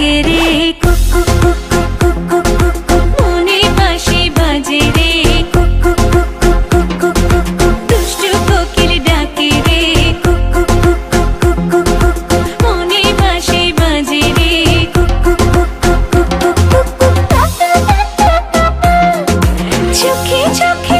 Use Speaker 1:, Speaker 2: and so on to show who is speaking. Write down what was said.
Speaker 1: ডাকে রে কুকু কুকু কুকু কুকু মনে পাশে বাজে রে কুকু কুকু কুকু কুকু দুষ্ট কোকিল ডাকে রে কুকু কুকু কুকু কুকু মনে পাশে বাজে রে কুকু কুকু কুকু কুকু চোখে চোখে